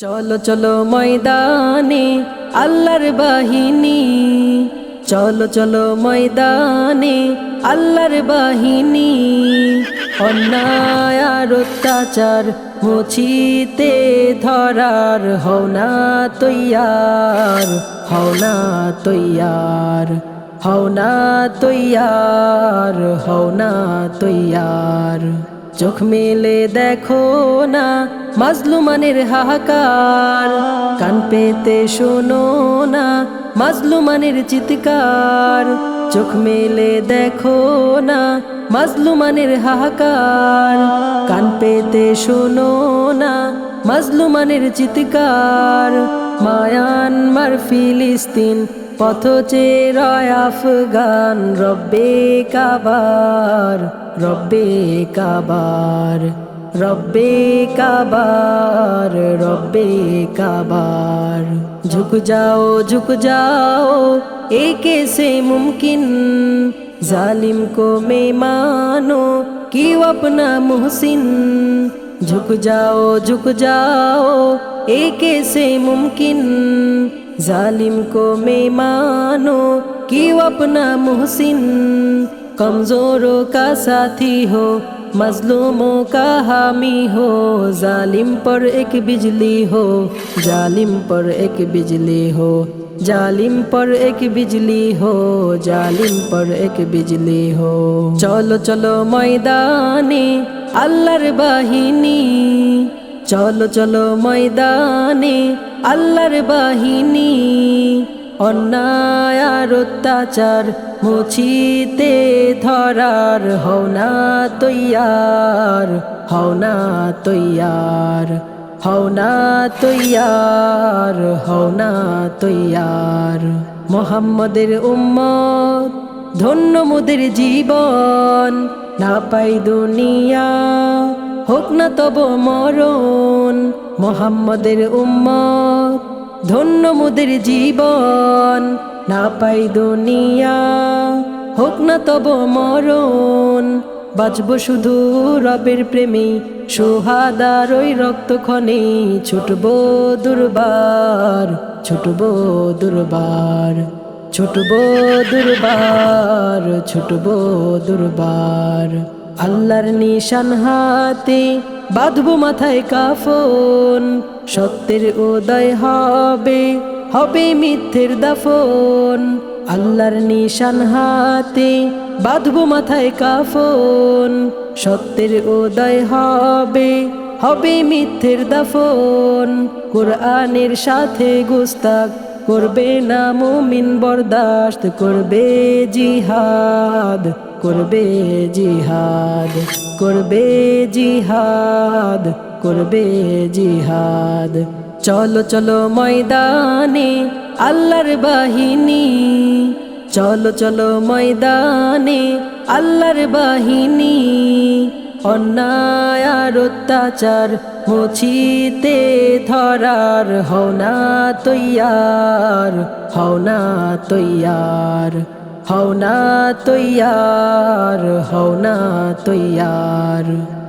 চলো চলো ময়দানে, আল্লাহর বাহিনী। চলো চলো ময়দানে, আল্লাহর বাহিনী। অন্যায় আর অত্যাচার মুছিতে ধরার হও না তৈয়ার, হও না তৈয়ার, হও না তৈয়ার, হও না তৈয়ার। চোখ মেলে দেখো না মাজলুমানের হাহাকার। কান পেতে শোনো না মাজলুমানের চিৎকার। চোখ মেলে দেখো না মাজলুমানের হাহাকার। কান পেতে শোনো না মাজলুমানের চিৎকার। মায়ানমার, ফিলিস্তিন, পথ চেরয় আফগান, রব্বে কাবার। রব্বে কাবার রব্বে কাবার রব্বে কাবার ঝুক যাও ঝুক যাও একে সে মুমকিন জালিম को मैं मानो कि वो अपना मुहसिन झुक जाओ झुक जाओ एक से मुमकिन जालिम को मैं मानो कि वो अपना मुहसिन कमजोरों का साथी हो मजलूमों का हामी हो जालिम पर एक बिजली हो जालिम पर एक बिजली हो जालिम पर एक बिजली हो जालिम पर एक बिजली हो चलो चलो मैदाने আল্লাহর বাহিনী চলো চলো ময়দানে আল্লাহর বাহিনী অন্যায় আর অত্যাচার মুছিতে ধরার, হও না তৈয়ার, হও না তৈয়ার, হও না তৈয়ার, হও না তৈয়ার। মোহাম্মদের উম্মত, ধন্য মোদের জীবন, না পাই দুনিয়া, হোক না তব মরণ। মোহাম্মদের উম্মত ধন্য মোদের জীবন, না পাই দুনিয়া। হোক না তব মরণ, বাঁচব শুধু রবের প্রেমে। সোহাদার ওই রক্তক্ষণে ছুটব দুর্বার ছুটব দুর্বার ছুটব দুর্বার ছুটব দুর্বার। আল্লাহর নিশান হাতে বাঁধব মাথায় কাফন। সত্যের উদয় হবে হবে মিথ্যের দাফন। আল্লাহর নিশান হাতে বাঁধব মাথায় কাফন। সত্যের উদয় হবে হবে মিথ্যের দাফন। কোরআনের সাথে গুস্তাক করবে না মুমিন বরদাস্ত, করবে জিহাদ করবে জিহাদ করবে জিহাদ করবে জিহাদ। চলো চলো ময়দানে আল্লাহর বাহিনী, চলো চলো ময়দানে আল্লাহর বাহিনী, অন্যায় আর অত্যাচার মুছিতে ধরার হও না তৈয়ার হও না তৈয়ার হও না তৈয়ার হও না তৈয়ার।